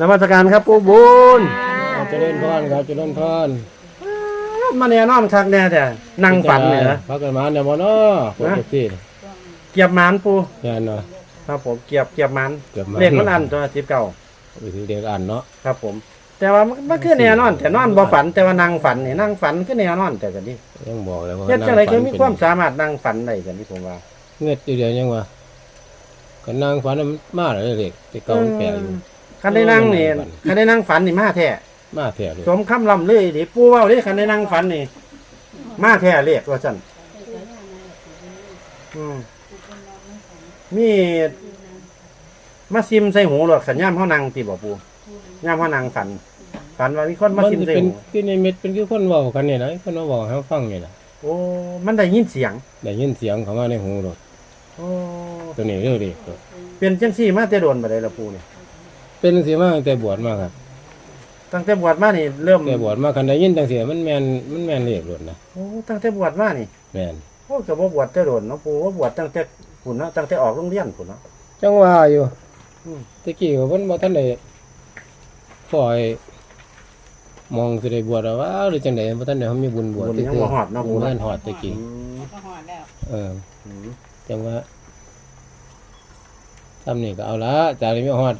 นมัสการครับปู่บุญเอาเจริญพรครับเจริญพรมาแน่นอนคักแน่แต่นั่งฝันเนี่ยนะพักกันมาเนี่ยบ่เนาะปกติเกียบหมานปู่แน่นเนาะครับผมเกียบเกียบหมานเกือบมาเลขมันอันตัวสิบเก้าวิธีเด็กอ่านเนาะครับผม แต่ว่ามันมันคือแน่นอน แต่นอนบ่ฝันแต่ว่านั่งฝันนี่นั่งฝันคือแน่นอนแต่กันดิยังบอกเลยว่าเฮ็ดจังได๋คือมีนั่งความฝันสามารถนั่งฝันได้กันที่ผมว่าเป็นเงือดอยู่เดียวยังว่า ก็นั่งฝันมันมาเลยเด็กแต่เก่ามันแปลอยู่ คันได้นั่งนี่ฝันคันได้นั่งฝันนี่มาแท้มาแท้เลยสมคำล่ำลือดิปู่เว้าดิคันได้นั่งฝันนี่มาแท้เลขว่าซั่นอืมมีมาซิมใส่หูหรอกสัญญามเฮานั่งติบ่ปู่ยามเฮานั่งฝัน ฝันว่ามีคนมามันซิมจะใส่เป็นหูคือในเม็ดเป็นคือคนเว้ากันนี่นะคนมาบอกให้ฟังนี่ล่ะโอ้มันได้ยินเสียงได้ยินเสียงเข้ามาในหูรถ โอ้ตัวนี้เด้อดิเป็นจังซี่มาแต่โดนบ่ได้ละปู่นี่เป็นสิมาตั้งแต่บวชมาครับตั้งแต่บวชมานี่เริ่มแต่บวชมาคันได้ยินจังซี่มันแม่นมันแม่นเลขรถนะโอ้ตั้งแต่บวชมานี่แม่นโอ้ก็บ่บวชแต่โดนเนาะปู่ว่าบวชตั้งแต่พุ่นเนาะตั้งแต่ออกโรงเรียนพุ่นเนาะจังว่าอยู่อืมตะกี้ก็เพิ่นบ่ทันได้ปล่อยมองสิได้บวชแล้วว่าหรือจังได๋บ่ทันได้เฮามีบุญบวชบุญยังบ่ฮอดเนาะบุปู่ญเนาะนั่นฮอดตะกี้อืม ก็หอดแล้วเอออืม จังว่าทำนี่ก็เอาละจากนี้มีฮอด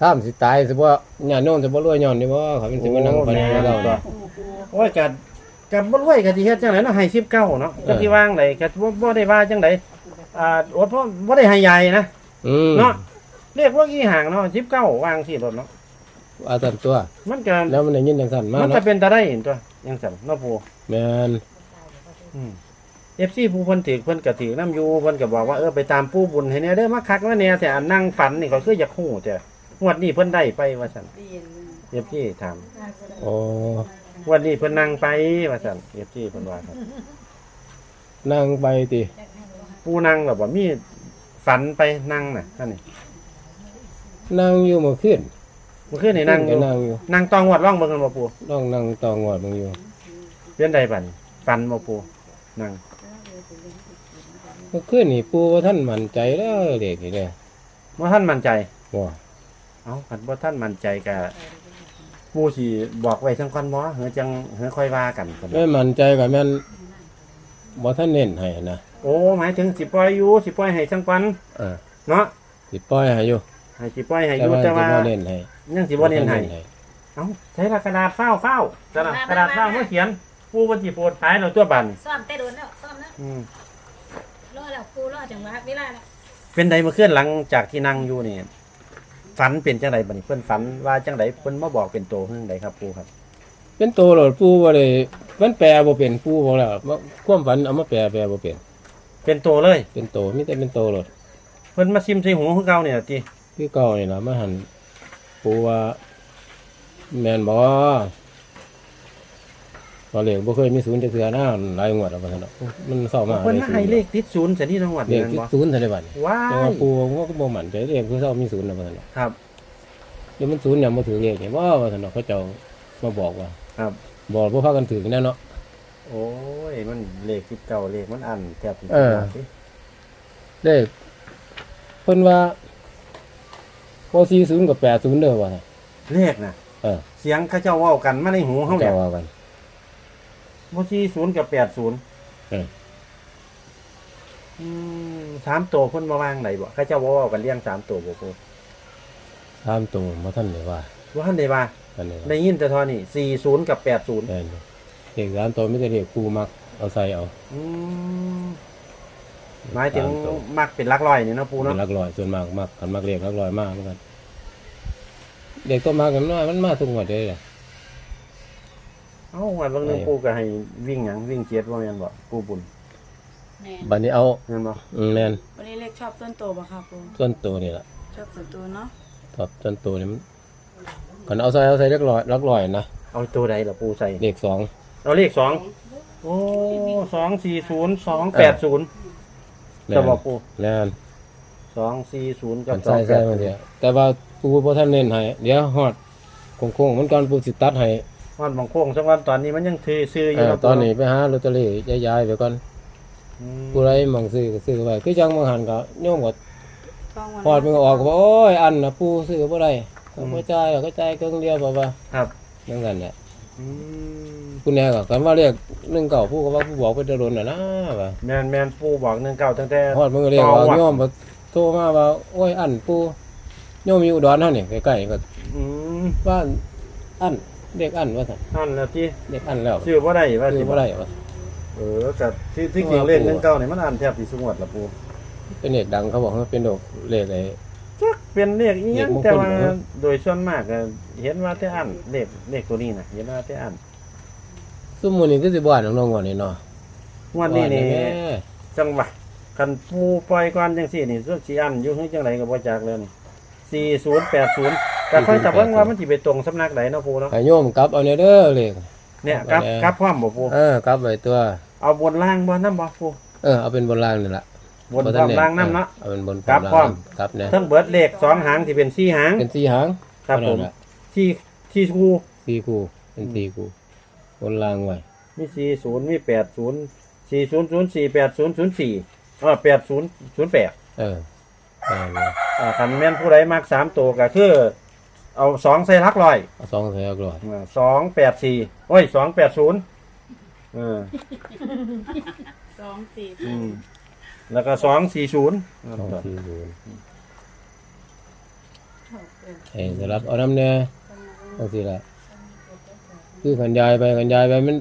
ถ้ามสิตายสิบ่ญาติโยมสิบ่รวยย้อนนี่บ่เขาเป็นสิมานั่งพันกับเราเนาะโอ้ยก็ก็บ่รวยก็สิเฮ็ดจังไดเนาะให้19เนาะก็สิวางไดก็บ่บ่ได้ว่าจังไดอ่าโอ้เพราะบ่ได้ให้ใหญ่นะอืมเนาะเรียกว่ากี่ห่างเนาะ19วางสิรถเนาะอาตันตัว มันก็แล้วมันได้ยินจังซั่นมามันก็เนาะเป็นตาได้เห็นตัวจังซั่นเนาะปู่แม่นอืม FC ผู้เพิ่นถือเพิ่นก็ถือนํอยู่เพิ่นก็บอกว่าเออไปตามปู่บุญให้แน่เด้อมาคักมาแน่แต่อันนั่งฝันนี่ก็คืออยากฮู้แต่งวดนี้เพิ่นได้ไปว่าซั่น FC ถามโอ้งวันนี้เพิ่นนั่งไปว่าซั่น FC เพิ่นว่าครับนั่งไปติปู่นั่งแบบว่ามีฝันไปนั่งน่ะนั่นนี่นั่งอยู่เมื่อคืนเมื่อคืนนี่นั่งอก็ยู่นั่งอยู่นั่งตองวดร่องเบิ่งกันบ่ปู่ต้องนั่งต่องวดมึงอยู่เปลี่ยนใดบัดนี้ฝันบ่ปู่นั่ง เมื่อคืนนี่ปู่ว่าท่านมั่นใจแล้วเด็กนี่เด้อบ่ท่านมั่นใจบ่เอ้าคันบ่ท่านมั่นใจก็ปู่สิบอกไว้ทั้งก่อนบ่เฮือจังเฮือค่อยว่ากันพุ่นไม่มั่นใจก็แม่นบ่ท่านเน้นให้นะโอ้หมายถึงสิปล่อยอยู่สิปล่อยให้ทั้งก่อนเออเนาะสิปล่อยให้อยู่ให้สิปล่อยให้อแต่ยู่ว่าแต่สิว่าบ่เน้นให้ยังสิบ่เน้นให้เอ้าใช้ละกระดาษเฝ้าเฝ้าจ้ะนะกระดาษเฝ้ามาเขียน ปู่ว่าสิโปรดท้ายเราตัวบัดนซ่อมแต่โดนแล้วซ่อมแล้วอืมรอแล้วครูรอจังหวะเวลาแล้วเป็นใดเมื่อคืนหลังจากที่นั่งอยู่นี่ฝันเป็นจังไดบัดนี้เพิ่นฝันว่าจังไดเพิ่นมาบอกเป็นโตเฮือใดครับปู่ครับ เป็นโตโหลดปู่บ่ได้มันแปลบ่เป็นปู่บอกแล้วว่าความฝันเอามาแปลแปลบ่เป็น เป็นโตเลย เป็นโตมีแต่เป็นโตโหลดเพิ่นมาซิมใส่หูคือเก่าเนี่ยติคือเก่านี่ล่ะมาหันปู่ว่าแม่นบ่ บ่เลขบ่เคยมีศูนย์จักเทื่อนะหลายงวดแล้วว่าซั่นเนาะมันเศร้ามากเพิ่นมาให้เลขติดศูนย์เสียนี่จังหวัดเลนี่ขแม่นที่บ่ศูนย์เท่าใดบัดนี้ว้าแต่ว่ายปู่ว่าก็บ่มั่นใจเลขคือเศร้ามีศูนย์แล้วว่าซั่นเนาะครับ เดี๋ยวมันศูนย์เนี่ยบ่ถือเลขนี่บ่ว่าซั่นเนาะเขาเจ้ามาบอกว่าครับ บอกบ่พากันถือแน่เนาะ โอ้ย มันเลขติดเก่าเลขมันอันแทบสิเออบ่ติเลขเพิ่นว่าบ่40กับ80เด้อว่าซั่นเลขน่ะเออ เสียงเขาเจ้าเว้ากันมาในหูเฮาเนี่เจ้ายว่ากัน บ่40กับ80เอออืมสามตัวเพิ่นมาวางไหนบ่เขาเจ้าเว้ากันเรียงสามตัวบ่ปู่ตามตัวบ่ทันได้ว่าว่าท่านได้ว่าอันนี้ได้ยินแต่เทอนี่40กับ80แม่นอยู่เลขสามตัวมีแต่เลขคู่มักเอาใส่เอาอืมหมายถึงสามตัวมักเป็นหลักร้อยนี่เนาะปูเป็เนาะนหลักร้อยส่วนมากมักกันมักเลขหลักร้อยมากเหมือนกันเด็กตัวมากกันน้อยมันมาทุกงวดเลยแหละ เอ้าวันบางนึงไอ้ปูก็ให้วิ่งหยังวิ่งเจ็ดว่าแม่นบ่ปูบุญแม่บัดนี้เอาแม่นบ่อืมแม่นวันนี้เลขชอบต้นโตป่ะครับปูส่วนตัวนี่ล่ะชอบส่วนตัวเนาะทอบส่วนตัวนี่มันกันเอาใส่เอาใส่หลักร้อยหลักร้อยนะเอาตัวใดล่ะปูใส่เลขสองเอาเลขสองโอ้สองสี่ศูนย์สองแปดศูนย์แม่จะนบอกปูแม่นสองสี่ศูนย์กักับนสอใส่งแปใส่ดมาเสียแต่ว่าปูบ่ทันเน้นให้เดี๋ยวฮอดโค้งๆมันก่อนปูสิตัดให้ วันบางโค้งสักวันตอนนี้มันยังถือซื้ออเอยู่อเาะตอนนี้ไปหาลอตเตอรี่ย้ายๆไปก่อนอืมผู้ใดมองซื้อก็ซื้อไว้คือจังบางหันก็โยมก็ฟังวันพอดมันก็ออกก็บอกโอ้ยอันน่ะปูซื้อบ่ได้ก็บ่จ่ายก็จ่ายครึ่งเดียวบ่ว่าครับจังซั่นแหละอืมผู้แน่ก็กันว่าเรียก1เก่าผู้ก็ว่าผู้บอกไปจะโดนน่ะนะว่าแมนแมนปูบอกหนึ่งเก้าตั้งแต่พอดมันก็เรียกต่อว่าวัดโยมบ่โทรมาว่าโอ้ยอันปูโยมอยู่อุดรเฮานี่ใกล้ๆก็อืมว่าอัน เด็กอันว่าซั่นอันแล้วที่เด็กอันแล้วชื่อว่าได้ว่าซื้สิอบ่ได้ว่าเออกับที่ที่จริงเลขหนึ่งเก้าเนี่ยมันอ่านแทบที่สุงวดละปูเป็นเด็กดังเขาบอกว่าเป็นดอกเลขไอ้จักเป็นเลขอีหยังเลขมงคลแต่ว่าเหรอ โดยส่วนมากก็เห็นว่าแต่อันเลขเลขตัวนี้นะเห็นว่าแต่อันซุมมื้อนี้คือสิบ่อ่านน้องๆก่อนนี่เนาะงวันนี้นี่ว่าแม่จังหวะคันปูปล่อยก่อนจังสี่นี่ส่วนสีอันอยู่เฮ้ยจังไรก็บ่จักแล้วนี่สี่ศูนย์แปดศูนย์ แต่ค่อยจับเบิ่งว่ามันสิไปตรงสำนักไหนเนาะปูเนาะให้โยมกลับเอาเนี่ยเด้อเลขเนี่ยกลับเอาแล้วกลับพร้อมบ่ปูเออกลับไว้ตัว เอาบนล่างบ่นำบ่ปูเออเอาเป็นบนล่างนี่ล่ะบนพร้อมล่างนำเนาะเอาเป็นบนกลับพร้อมกลับเนี่ยทั้งเบิดเลขสองหางที่เป็นสี่หางเป็นสี่หางครับผมเท่านั้นล่ะที่ที่คูสี่คู่เป็นสี่คู่บนล่างไว้มีสี่ศูนย์มีแปดศูนย์สี่ศูนย์ศูนย์สี่แปดศูนย์ศูนย์สี่อ่าแปดศูนย์ศูนย์แปดเออเอาเลยอ่าคันแม่นผู้ใดมักสามตัวก็คือ เอาสองใส่หลักร้อยเอาสองใส่เอาก่อนอ่าสองแปดสี่โอ้ยสองแปดศูนย์เออสองสี่อืมแล้วก็สองสี่ศูนย์สองสี่ศูนย์เอ้สลับเอาน้ำเนี่ยบางทีละคือขันยายไปขันยายไปมัน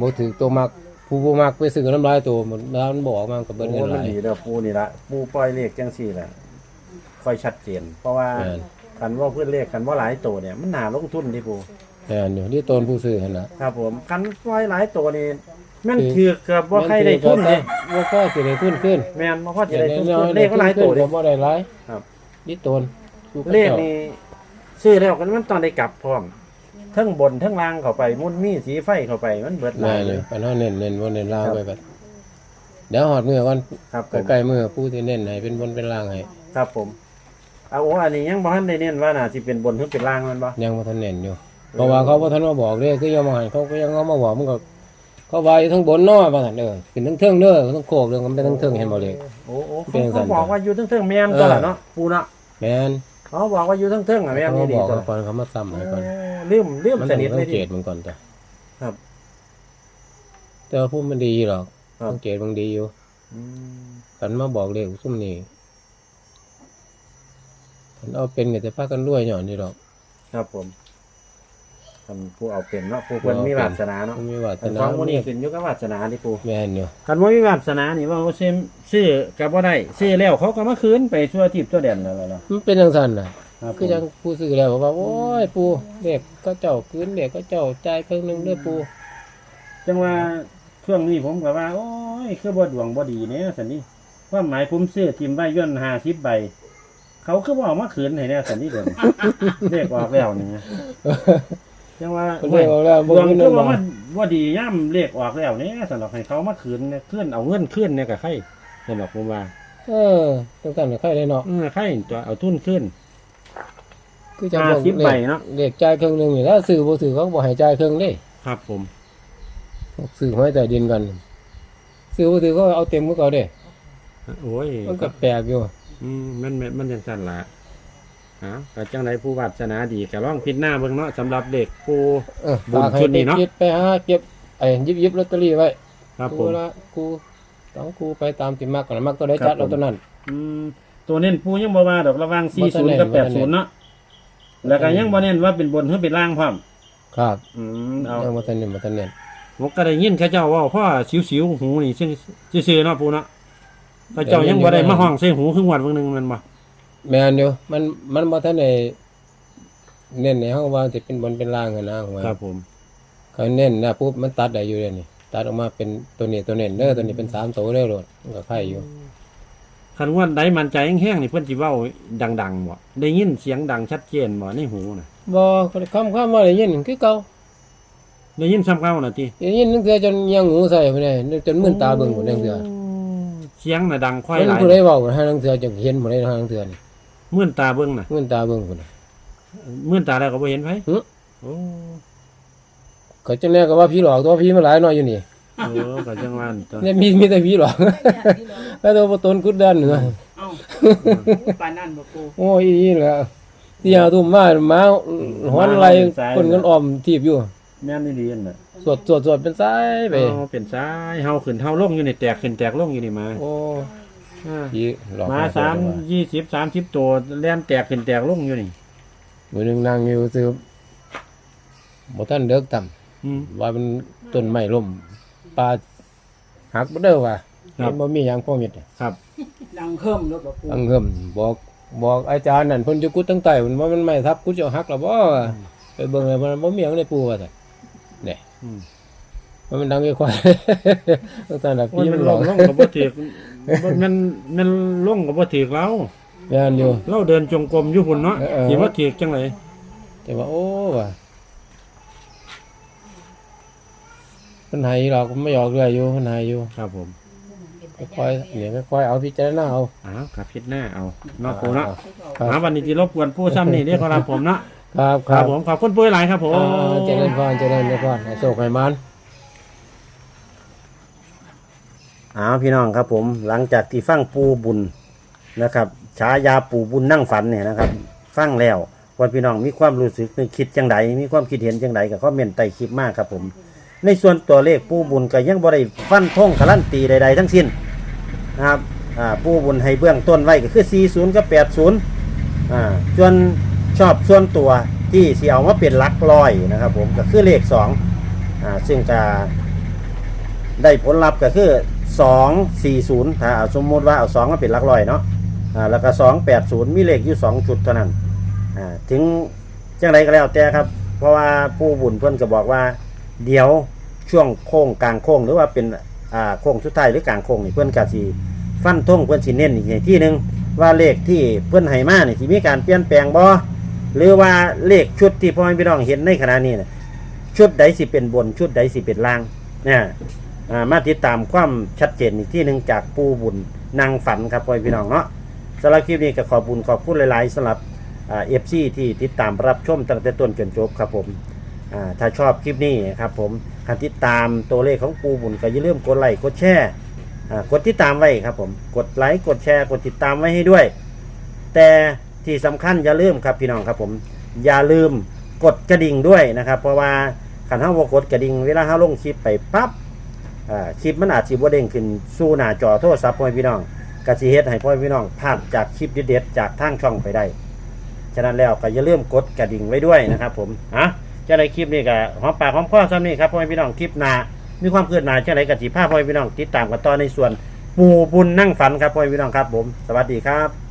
บ่ถือตัวมักผู้บ่มักไปซื้อน้ำลายตัวมันแล้วมันบอกมากับเบิ้โอ้ลเงินหมันลายดีเด้อปูนี่ละปูปล่อยเลขจังสี่แหละค่อยชัดเจนเพราะว่าแม่น คันว่าเพื่อนเลขคันว่าหลายตัวเนี่ยมันน่าลงทุนที่ปูแม่นอยู่ที่ตนผู้ซื้อหั่นน่ะครับ ผมคันปล่อยหลายตัวนี่แม่นถือเกือบว่าใครได้ทุนเลยว่าก็สิได้ทุนขึ้นแม่นบ่พอจะได้ทุนทุนเลขก็หลายตัวเลเลยบ่ได้หลายครับ นี่ตนเลขนี่ซื้อแล้วกันมันตอนได้กลับพร้อมเทั้งบนเทั้งล่างเข้าไปมุนมีสีไฟเข้าไปมันเบิดหแม่ลายเลเลยย ปันเฮาเน้นเน้นบ่เน้นล่างครับไปบัดเดี๋ยวฮอดมื้อก่อนครับผมใกล้ๆมื้อผู้ที่เน้นให้เป็นบนเป็นล่างให้ครับผม เอาโอ้อันนี้ยังบ่ทันได้เน้นว่าน่าสิเป็นบนหรือเป็นล่างมันบ่ยังบ่ทันเน้นอยู่ เพราะว่าเขาบ่ทันมาบอกเด้คือยังมาให้เขาก็ยังเอามาบอกมันก็เขาว่าอยู่ทั้งบนเนาะว่าซั่นเด้อขึ้นทั้งเทิงเด้อทั้งโคกเด้อมันเป็นทั้งเทิงเห็นบ่เลยโอ้โอ้เป็นจังซั่เขานบอกว่าอยู่เทั้งๆแม่นตัวละเนาะปูเนาะแม่นเขาบอกว่าอยู่เทั้งๆอะแม่นเขานี่ดีบอกตัวก่อนเขามาซ้ำให้ก่อนลืมลืมมันสต้องนิทเลสัยงดิเกตมันก่อนจ้ะครับ แต่ว่าผู้มันดีหรอกครับสังเกตมันดีอยู่อืมกันมาบอกเลขซุ่มนี่ กันเอาเป็นก็จะพากันรวยหย่อนนี่หรอกครับผมท่านผู้เอาเป็นเนาะผู้คนมีวาสนาเนาะมันมีวาสอันนาฟังวันนี้ขึ้นอยู่กับวาสนาที่ปูแม่นอยู่คันว่ามีวาสนานี่ว่าเขาซื้อซื้อกับว่าได้ซื้อแล้วเขาก็มาคืนไปชั่วทิพย์ชั่วเด่นแล้วล่ะมันเป็นจังซั่นน่ะครับคือจังผู้ซื้อแล้วบอกว่าโอ้ยปูเด็กก็เจ้าคืนเด็กก็เจ้าจ่ายครึ่งหนึงเด้อปูจังว่าช่วงนี้ผมก็ว่า โอ้ยคือบ่ดวงบ่ดีเนี่ยสันนี่ว่าหมายผมซื้อทีมใบย่นห้าสิบใบ เขาคือบ่เอามาคืนให้เนี่ยสันนี่เดิมเรียกออกแล้วนี่จังว่าเพิ่นเรียกว่าแล้วดบ่วงมีคืเงิอนว่าบ่มันว่าดีย่ำเรียกออกแล้วเนี่ยสำหรับให้เขามาคืนเนี่ยคืนเอาเงินคืนเนี่ยกับใครสำหรับผมว่า เออจังซั่นก็ใครได้เนาะเออใครตัวเอาทุนขึ้นคือจังห้าสิบเลใบขเนาะเลขจ่ายครึ่งหนึงนี่ถ้าซื้อบ่ถือเขาก็บ่ให้จ่ายครึ่งเด้ครับผมซื้อหวยใต้ดินกันซื้อบ่ถือก็เอาเต็มมือเขาเด้โอ้ยมันก็แปลกอยู่ อืมมันมันมันยังสั่นละฮะก็จังไรผู้วาสนาดีก็ล่องพิดหน้าเบิ่งเนาะสำหรับเด็กผู้ เออบุญฝากให้ชุดนี้ไปเนาะคิดไปหาเก็บไอ้ยิบยิบลอตเตอรี่ไว้ครับผกูม ละกูต้องกูไปตามที่มักก่อนมักตัวใดจัดครับผม เอาตัวนั้น อืมตัวเน้นปูยังบ่ว่าดอกระหวังบ่ทันแน่40กับบ่ทันแน่80เนาะแล้วก็ยังบ่เน้นว่าเป็นบนหรือเป็นล่างพร้อมครับอืมเอายังบ่ทันนี่บ่ทันเน้นผมก็ได้ยินเขาเจ้าเว่าพ่อสิวๆหูนี่ซึ่งซื่อๆเนาะปูเนาะ เขาเจ้ายังบ่ได้มาห้องใส่หูครึ่งวันเบิ่งหนึงแมันบ่แม่นอยู่มันมันบ่ทันได้เน้นในห้องว่าสิเป็นบนเป็นล่างกันนะว่าครับผมเขาเน้นนะปุ๊บมันตัดได้อยู่เด้นี่ตัดออกมาเป็นตัวนี้ตัวเน้นเด้อตัวนี้เป็นสามตัวเด้อโลดมันก็ไข่อยู่ คันว่าใดมันใจแห้งๆนี่เพิ่นสิเว้าดังๆบ่ได้ยินเสียงดังชัดเจนบ่ในหูน่ะบ่คำคำว่าได้ยินคือเก่าได้ยินซ้ำเก่าน่ะติได้ยินนึงเทื่อจนยังหูใส่พุ่นนี่จนมึนตาเบิ่งพุ่นนึงเทื่อเสียงน่ะดังค่อยมันหลายผู้ใดเว้าให้นึงเทื่อจังเห็นผู้ใดทางเทื่อนี่มื่นตาเบิ่งน่ะมึนตาเบิ่งพุ่นน่ะมื่นตาแล้วก็บ่เห็นไผหึโอ้ก็จังแน่ก็ว่าผีหลอกตัวผีมาหลายหน่อยอยู่นี่เออก็จังว่าตัวเนี่ยมีมีแต่ผีหลอกแล้วตัวบ่ตนกุดดันเนาะเอาปานนั่นบ่ปูโอ้ยอีแหละที่หาทุ่มมาหมาหอนอะไรคนกันอ้อมทีบอยู่แม่นนี่ดีนั่นน่ะ สวดสวดสวดเป็นสายไปเอาเป็นซ้ายเฮาขึ้นเฮาลงอยู่นี่แตกขึ้นแตกลงอยู่นี่มาโอ้อ่ายีหลอกมาสามยี่สิบสามสิบตัวแล่นแตกขึ้นแตกลงอยู่นี่มือหนึงนั่งอยู่ซื้อบ่ทันเลิกต่ำอืมว่ามันต้นไม้ล่มปลาหักบ่เด้อว่าครับ มันบ่มีหยังพอมิดครับ ดังเพิ่มแล้วบ่ปูอังเฮิมบอกบอกอาจารย์นั่นเพิ่นจะกุดตั้งใต้มันว่ามันไม่ทับกุดจะหักแล้วบ่ว่าไปเบิ่งแล้วมันบ่มีหยังในปูว่าแต่เนี่ยอื มมันมันดังค่อยๆตั้งแต่ละโอ้ปียมัมันนหลลองกลงกับบ่ถือกมันมันลงกับบ่ถือกเราแม่นอยู่เราเดินจงกรมอยู่พุ่นเนาะเออเออสิบ่ถือกจังไดแต่ว่าโอ้ว่าเพิ่นให้หรอกมันไม่ออกเรื่อยอยู่เพิ่นให้อยู่ครับผมค่อยๆเนี่ยค่อยๆเอาพิจารณาเอาอ้าวกับพิดหน้าเอาเนาะปูเนาะครับหาวันนี้ที่รบกวนผู้ซ้ำนี่เด้อครับผมเนาะ ครับคครัรับบผมขอบคุณปุ้ยหลายครับผมอ่าเจริญพรเจริญพรให้โชคให้มัน อ้าวพี่น้องครับผมหลังจากที่ฟังปูบุญนะครับฉายาปูบุญนั่งฝันเนี่ยนะครับฟังแล้วว่าพี่น้องมีความรู้สึกนึกคิดจังไดมีความคิดเห็นจังไดกับคอมเมนต์ใต้คลิปมากครับผม ในส่วนตัวเลขปูบุญก็ยังบ่ได้ฟันธงการันตีใดๆทั้งสิ้นนะครับอ่าปูบุญให้เบื้องต้นไว้ก็คือ 40 กับ 80อ่าส่วน ชอบส่วนตัวที่เสิเอามาเป็นลักร้อยนะครับ ผมก็คือเลข2อ่าซึ่งจะได้ผลลัพธ์ก็คือ240ถ้าเอาสมมติว่าเอา2มาเป็นลักร้อยเนาะอ่าแล้วก็280มีเลขอยู่2ชุดเท่านั้นอ่าถึงจังไรก็แล้วแต่ครับ เพราะว่าผู้บุญเพื่อนก็บอกว่า เดี๋ยวช่วงโค้งกลางโค้งหรือว่าเป็นอ่าโค้งสุดท้ายหรือกลางโค้งนี่เพื่อนก็สิฟันทงเพื่อนสิเน้นอีกที่หนึ่งว่าเลขที่เพื่อนให้มานี่สิมีการเปลี่ยนแปลงบ่ หรือว่าเลขชุดที่พ่อแม่พี่น้องเห็นในขณะนี้นะชุดใดสิเป็นบน ชุดใดสิเป็นล่างเนี่ยอ่ามาติดตามความชัดเจนอีกที่หนึ่งจากปูบุญนางฝันครับพ่อแม่พี่น้องเนาะสำหรับคลิปนี้ก็ขอบุญขอบคุณหลายๆสำหรับเอฟซีที่ติดตามรับชมตั้งแต่ต้นจนจบครับผมอ่าถ้าชอบคลิปนี้ครับผมการติดตามตัวเลขของปูบุญก็อย่าลืมกดไลค์กดแชร์อ่ากดติดตามไว้ครับผม กดไลค์กดแชร์กดติดตามไว้ให้ด้วย แต่ ที่สำคัญอย่าลืมครับพี่น้องครับผม อย่าลืมกดกระดิ่งด้วยนะครับ เพราะว่าขันห้าวกดกระดิ่งเวลาห้าลงคลิปไปปั๊บอ่าคลิปมันอาจจะบ่เด้งขึ้นสู้หน้าจอโทรศัพท์พ่อแม่พี่น้องกระสิเฮ็ดให้พ่อแม่พี่น้องพลาดจากคลิปเด็ดๆจากทางช่องไปได้ ฉะนั้นแล้วก็อย่าลืมกดกระดิ่งไว้ด้วยนะครับผมอะจะได้คลิปนี้ก็หอมปากหอมคอซ้ำนี่ครับพ่อแม่พี่น้องคลิปหนามีความเคลื่อนไหวจะไหนกับสีผ้าพ่อแม่พี่น้องติดตามกันต่อในส่วน ปูบุญนั่งฝันครับพ่อแม่พี่น้องครับผม สวัสดีครับ